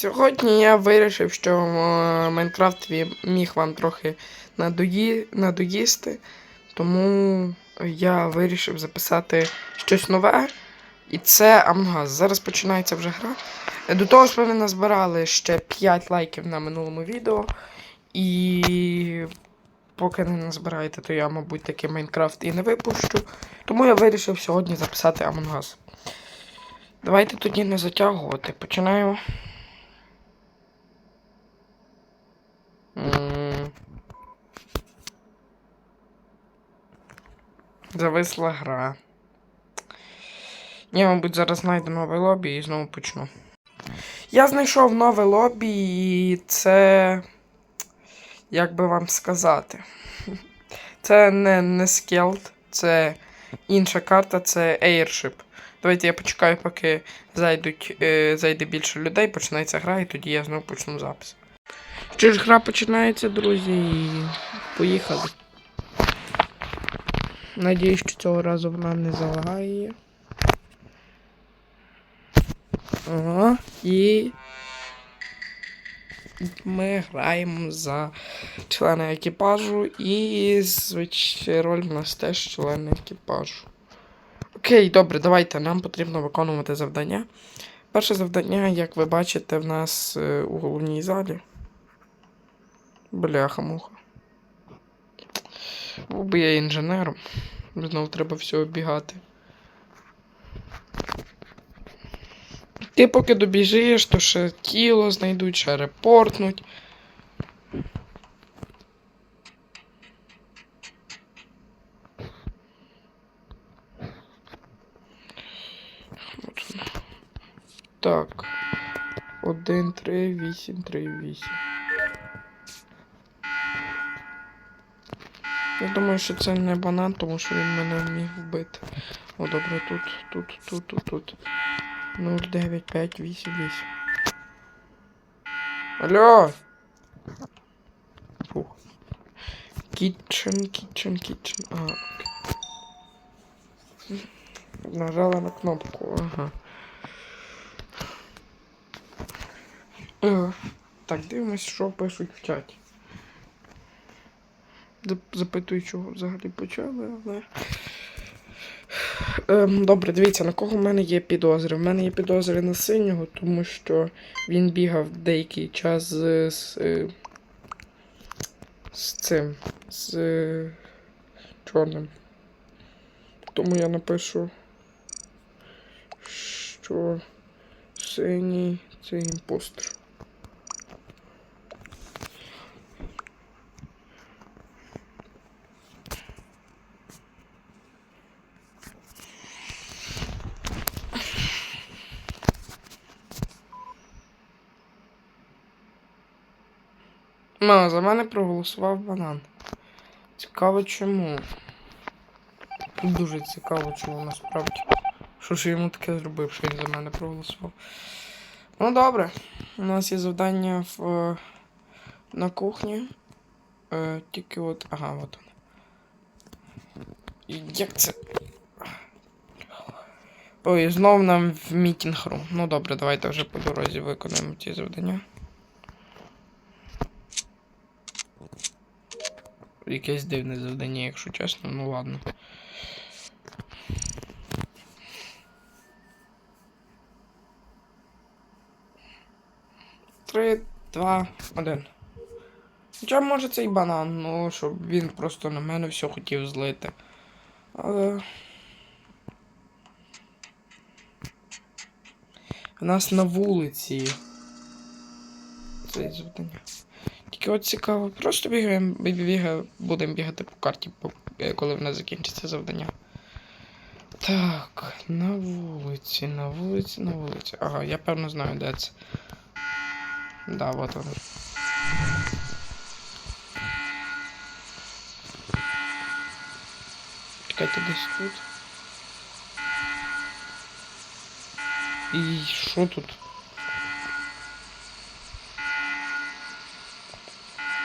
Сьогодні я вирішив, що е, Майнкрафт міг вам трохи надої... надоїсти, тому я вирішив записати щось нове. І це Among. Зараз починається вже гра. До того ж, ми назбирали ще 5 лайків на минулому відео. І поки не назбираєте, то я, мабуть, таки Майнкрафт і не випущу. Тому я вирішив сьогодні записати Among. Давайте тоді не затягувати. Починаємо. М. Зависла гра. Я, мабуть, зараз знайду нове лобі і знову почну. Я знайшов нове лобі, і це. Як би вам сказати? Це не, не скелт, це інша карта, це Airship. Давайте я почекаю, поки зайдуть, е, зайде більше людей, починається гра, і тоді я знову почну запис. Що ж, гра починається, друзі, і поїхали. Надіюсь, що цього разу вона не залагає. Ага, і ми граємо за члена екіпажу, і звичайно роль в нас теж член екіпажу. Окей, добре, давайте. Нам потрібно виконувати завдання. Перше завдання, як ви бачите, в нас е, у головній залі. Бляха-муха. Був би я інженером. Знову треба все оббігати. Ти поки добіжиш, то ще тіло знайдуть, ще репортнуть. Так. Один, три, вісім, три, вісім. Я думаю, що це не банан, тому що він мене міг вбити. О, добре, тут, тут, тут, тут, тут. 0, 9, 5, 8, 8. Алло! Фух. Kitchen, kitchen, kitchen. А. Нажала на кнопку, ага. Е, Так, дивимось, що пишуть в чаті. Зап- Запитую, чого взагалі почали, але. Ем, добре, дивіться, на кого в мене є підозри. В мене є підозри на синього, тому що він бігав деякий час з. з, е, з цим. з е, чорним. Тому я напишу, що синій це імпостер. Ну, за мене проголосував банан. Цікаво чому. Дуже цікаво, чому насправді. Що ж йому таке зробив, що він за мене проголосував. Ну добре. У нас є завдання в, е, на кухні. Е, тільки от. Ага, от воно. Як це? Ой, знов нам в мітінг рум. Ну добре, давайте вже по дорозі виконаємо ці завдання. Якесь дивне завдання, якщо чесно, ну ладно. Три, два, один. Хоча може цей банан, ну, щоб він просто на мене все хотів злити. Але. У нас на вулиці. Це завдання. Тільки от цікаво, просто бігаємо, бігаємо, будемо бігати по карті, е, коли в нас закінчиться завдання. Так, на вулиці, на вулиці, на вулиці. Ага, я певно знаю, де це. Да, вот он. Чекайте десь тут. І що тут?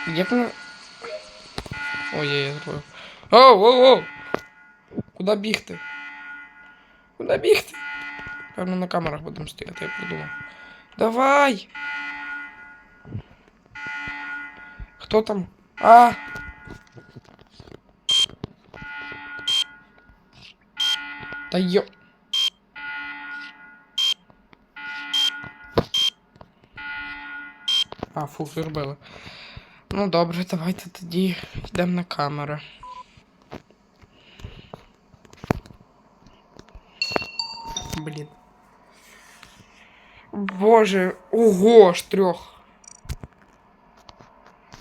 Где по... Ой, я зробив. Оу, оу, оу! ты? Куда Куди ты? Певно на камерах будем стоять, я придумав. Давай! Кто там? А! Да ё. А, фу, зробили. Ну добре, давайте тоді йдемо на камеру. Блін. Боже, ого, ж трьох.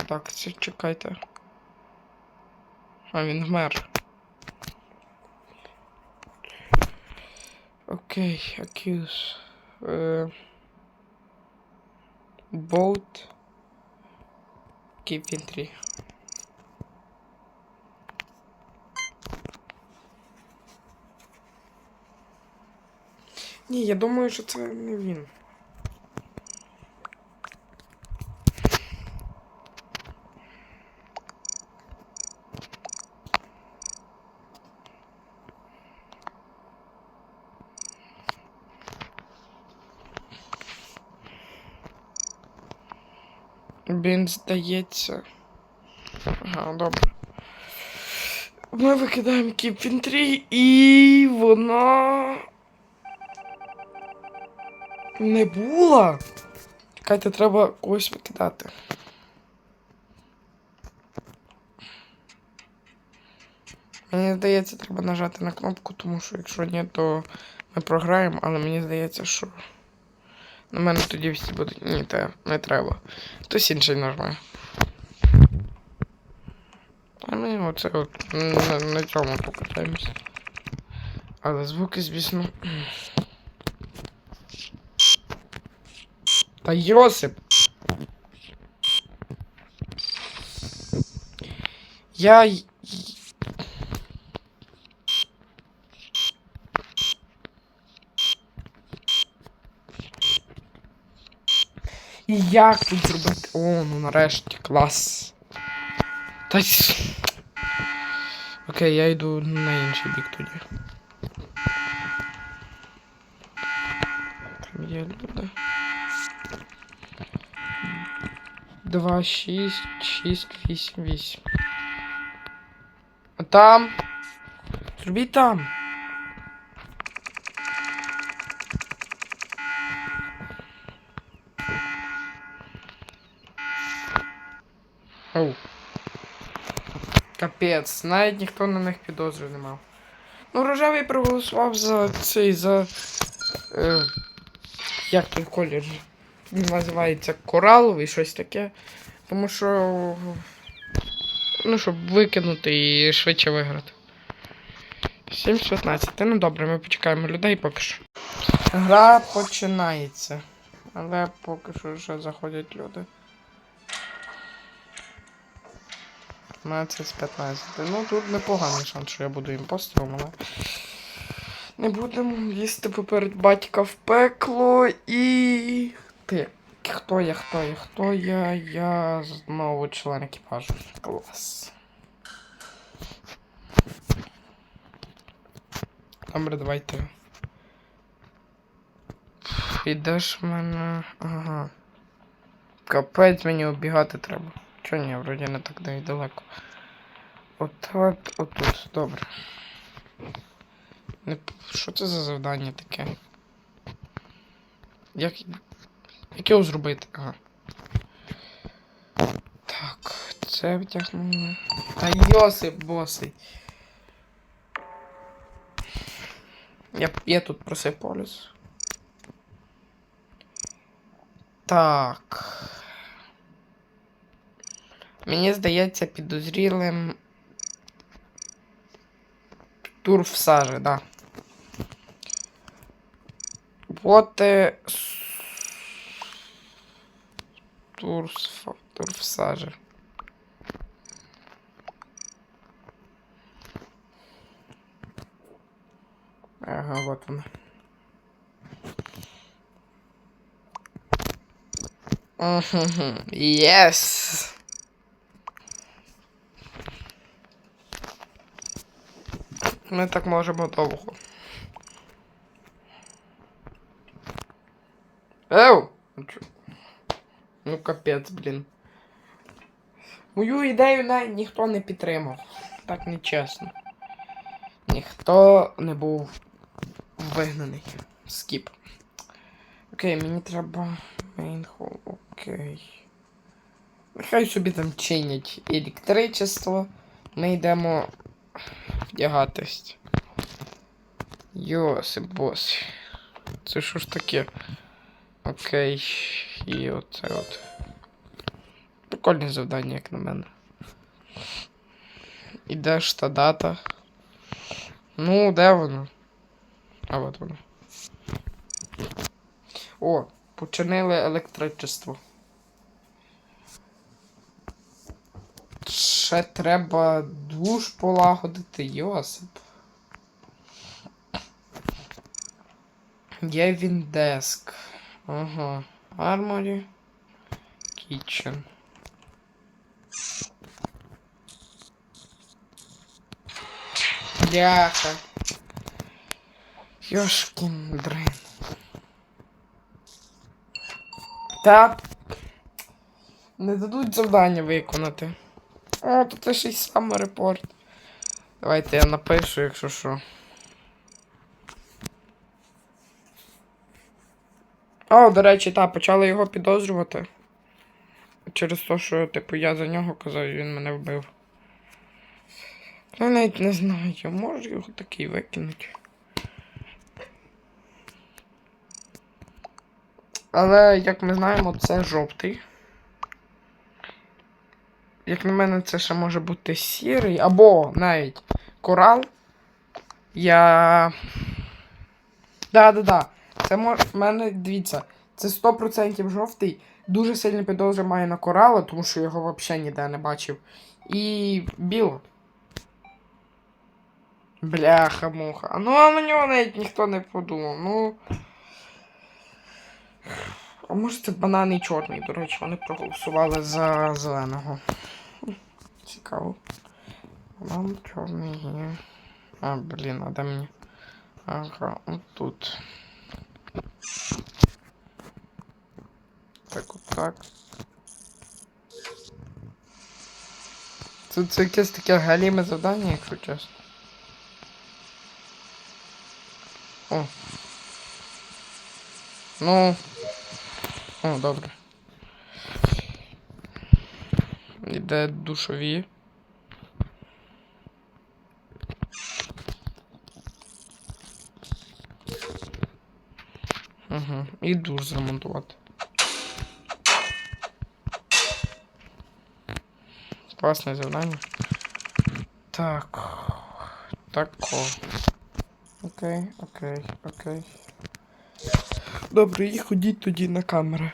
Так, це чекайте. А, він вмер. Окей, accuse. Е... Keep. Ні, я думаю, що це не він. Він здається. Ага, добре. Ми викидаємо Keep Entry і вона. Не була. Чекайте, треба когось викидати. Мені здається, треба нажати на кнопку, тому що якщо ні, то ми програємо, але мені здається, що. На мене тоді всі будуть. Ні, те не треба. Хтось інший нажме. А ми оце от на, на цьому покатаємося. Але звуки, звісно. Та Йосип! Я. І як тут зробити? О, ну нарешті, клас. Та Окей, я йду на інший бік тоді. Там є люди. Два, шість, шість, вісім, вісім. А там. Зробіть там. Оу. Капець, навіть ніхто на них підозри не мав. Ну, рожевий проголосував за цей, за. Е, як той колір? Він називається кораловий, щось таке. Тому що. Ну, щоб викинути і швидше виграти. 7 з 15. Ну добре, ми почекаємо людей поки що. Гра починається. Але поки що вже заходять люди. 15 з 15. Ну тут непоганий шанс, що я буду імпостером, але. Не будемо їсти поперед батька в пекло і. Ти. Хто я, хто я, хто я? Я знову член екіпажу. Клас. Добре, давайте. Ідеш в мене. Ага. Капець мені обігати треба. Чо ні, вроді не так далеко. Отак, отут, добре. Не... Що це за завдання таке? Як. Як його зробити? Ага. Так, це втягнули. Та Йосип босий. Я, я тут просив полюс. Так. Мені здається підозрілим. Тур в сажі, да. Вот с- Тур, тур в сажі. Ага, вот он. Yes. Ми так можемо довго. Еу! Ну? Капець, блін. Мою ідею навіть ніхто не підтримав. Так нечесно. Ніхто не був вигнаний. Скіп. Окей, мені треба hall. Окей. Нехай собі там чинять електричество. Ми йдемо вдягатись. Йоси бос. Це що ж таке? Окей. І оце от. Прикольне завдання, як на мене. І де ж та дата? Ну, де воно? А от воно. О, починили електричество. Ще треба душ полагодити, Йосип. Є він деск. Ага. Арморі. Kitchen. Бляха. Йошкін дрин. Та. Не дадуть завдання виконати. О, тут ще й саморепорт. Давайте я напишу, якщо що. О, до речі, та, почали його підозрювати. Через те, що, типу, я за нього казав, і він мене вбив. Я навіть не знаю, може його такий викинуть. Але, як ми знаємо, це жовтий. Як на мене, це ще може бути сірий, або навіть корал. Я. Да-да-да. Це може. В мене, дивіться, це 100% жовтий. Дуже сильні підозри має на корала, тому що його взагалі ніде не бачив. І біло. Бляха-муха. Ну, а на нього навіть ніхто не подумав. Ну. А може це банан і чорний, до речі, вони проголосували за зеленого. Цікаво. Банан чорний є. А, блін, а де мені? Ага, от тут. Так, от так. Тут це якесь таке галіме завдання, якщо чесно. О. Ну. О, добре. Іде душові. Угу. І душ зремонтувати. Класне завдання. Так. Тако. Окей, окей, окей. Добре, і ходіть тоді на камери.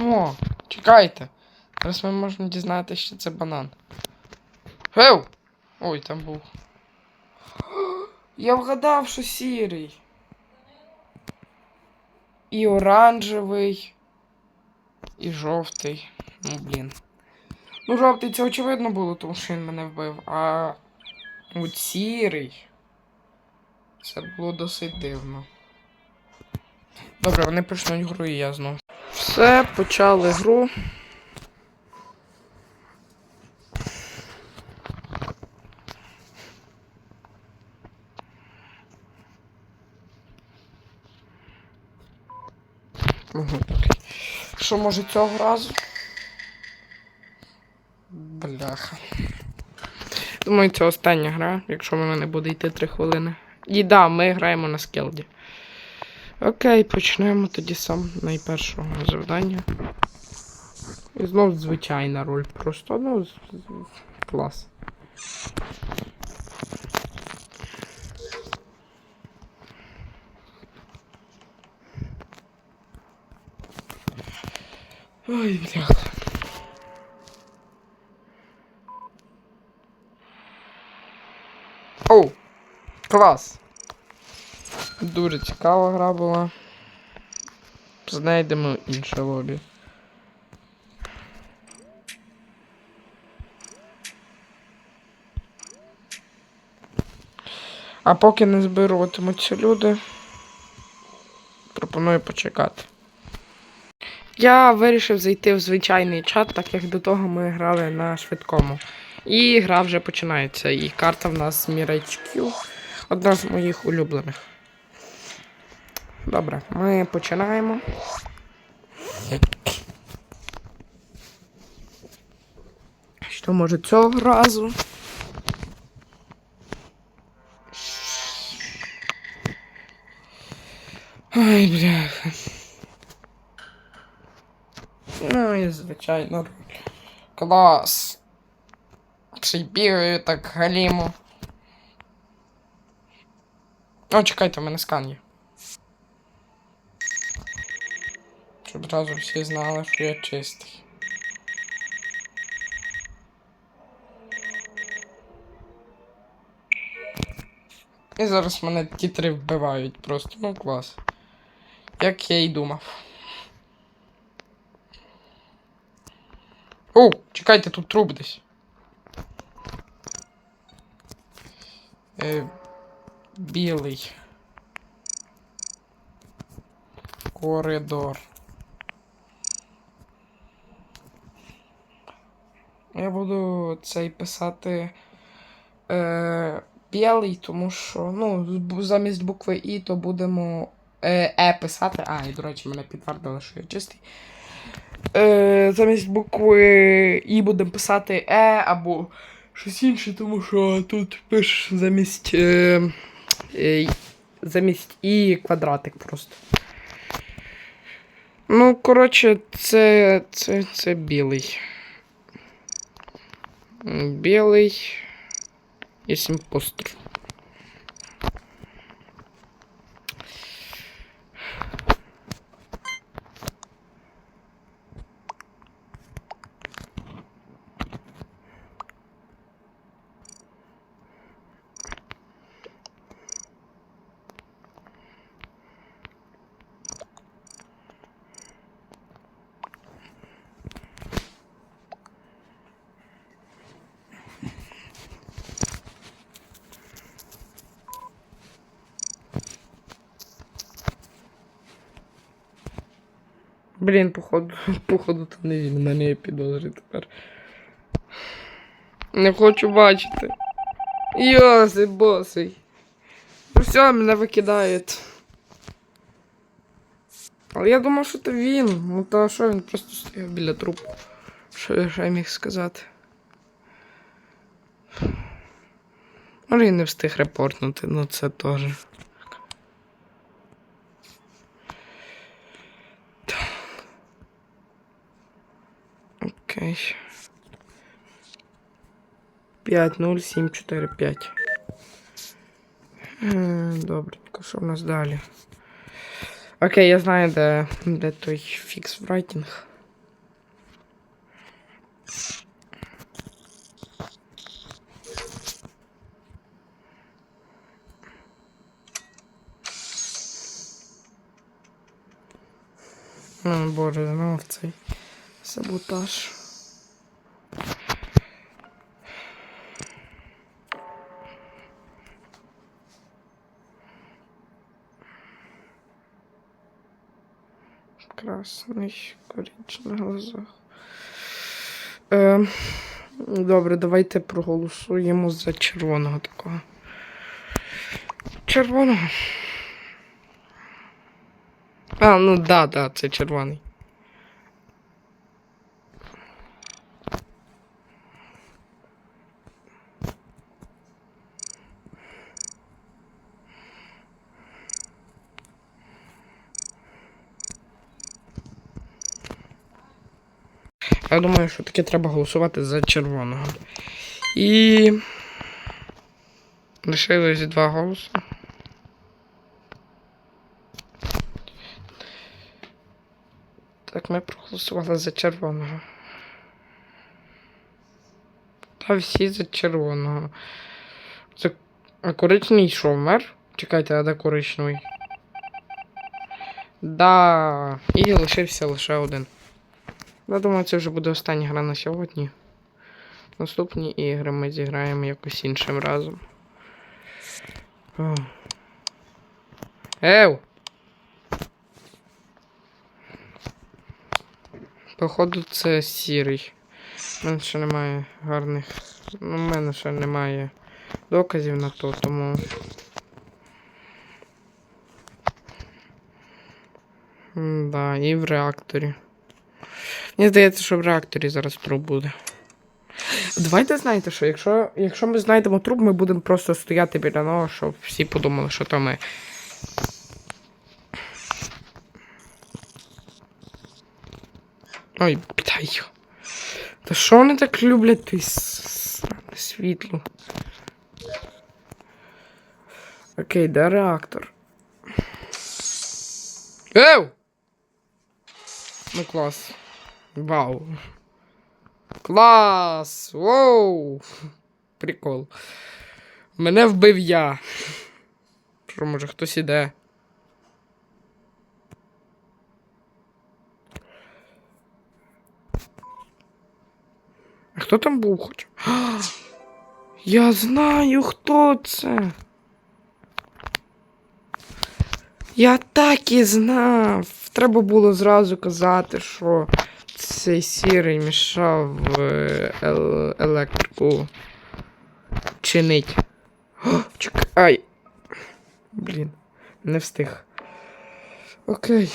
О, чекайте. Зараз ми можемо дізнатися, що це банан. Гев! Ой, там був. Я вгадав, що сірий. І оранжевий. І жовтий. Ну, блін. Ну, жовтий це очевидно було, тому що він мене вбив. А от сірий. Це було досить дивно. Добре, вони почнуть гру і я знов. Все, почали гру. Що може цього разу? Бляха. Думаю, це остання гра, якщо вона не буде йти 3 хвилини. І да, ми граємо на скелді. Окей, почнемо тоді сам найпершого завдання. І знов звичайна роль. Просто, ну, клас. Ой, бляха. Оу! Клас! Дуже цікава гра була. Знайдемо інше лобі. А поки не збируватимуться люди, пропоную почекати. Я вирішив зайти в звичайний чат, так як до того ми грали на швидкому. І гра вже починається. І карта в нас Q, одна з моїх улюблених. Добре, ми починаємо. Що може цього разу? Ай, бляха. Ну і звичайно руль. Клас. Ще й бігаю так галіму. О, чекайте, у мене скан є. Щоб одразу всі знали, що я чистий. І зараз мене ті три вбивають просто. Ну клас. Як я й думав. О, чекайте, тут труп десь. Е, білий. Коридор. Я буду цей писати е, білий, тому що, ну, замість букви І, то будемо е, е писати. А, і, до речі, мене підтвердили, що я чистий. Е, замість букви І будемо писати Е або щось інше, тому що тут пишеш замість. Е, е, замість І квадратик просто. Ну, коротше, це, це, це білий. М, Білий. Є імпостер. Блін, походу, походу, то не він, на неї підозри тепер. Не хочу бачити. Йоси, босий. Ну все, мене викидають. Але я думав, що це він. Ну та що він просто стояв біля трупу. Що я ще міг сказати? Може, він не встиг репортнути, ну це теж. Окей. 5, 0, 7, 4, 5. Е, Добренько, що в нас далі? Окей, я знаю, де, де той фікс врайтінг. О, боже, знов цей саботаж. Красний, коріч на глазах. Е, добре, давайте проголосуємо за червоного такого. Червоного. А, ну да, да, це червоний. Я думаю, що таки треба голосувати за червоного. І. Лишилось два голоси. Так, ми проголосували за червоного. Та всі за червоного. Це... А коричневий? Чекайте, а де коричневий? Да. І лишився лише один. Я думаю, це вже буде остання гра на сьогодні. Наступні ігри ми зіграємо якось іншим разом. Ев! Походу, це сірий. У мене ще немає гарних. Ну, в мене ще немає доказів на то, тому. Да, і в реакторі. Мені здається, що в реакторі зараз труп буде. Давайте знаєте що, якщо, якщо ми знайдемо труп, ми будемо просто стояти біля нього, щоб всі подумали, що то ми. Ой, бля. Та що вони так люблять той світло? Окей, де реактор? Ев! Ну клас. Вау. Клас! Воу! Прикол. Мене вбив я. Що, може, хтось іде? А хто там був хоч? Я знаю, хто це. Я так і знав. Треба було зразу казати, що цей сірий мішав е, ел- електрику чинить. О, чекай. Блін, не встиг. Окей.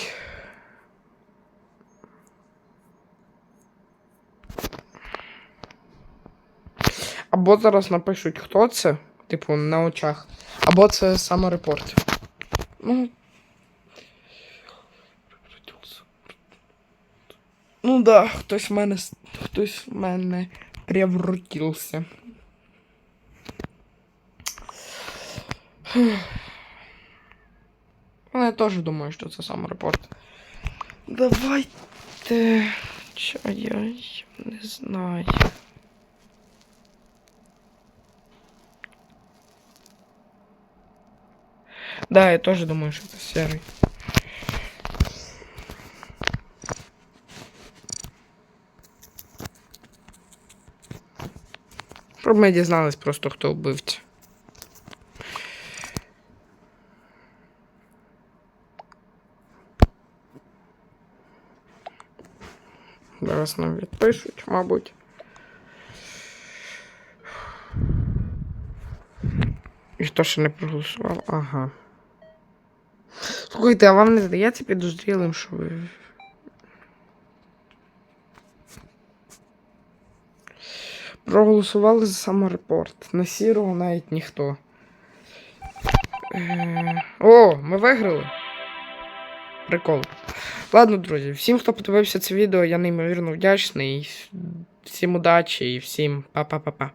Або зараз напишуть, хто це, типу, на очах, або це саморепорт. Ну. Ну да, хтось в мене. Хтось в мене превратився. Ну, я теж думаю, що це саморепорт. Давайте. Чо я не знаю. Да, я тоже думаю, что это серый. Ми дізнались просто, хто вбивця. Зараз нам відпишуть, мабуть. І хто ще не проголосував? Ага. Слухайте, а вам не здається підозрілим, що ви. Проголосували за саморепорт. На сірого навіть ніхто. Е... О, ми виграли. Прикол. Ладно, друзі, всім, хто подивився це відео, я неймовірно вдячний. Всім удачі і всім па-па-па-па.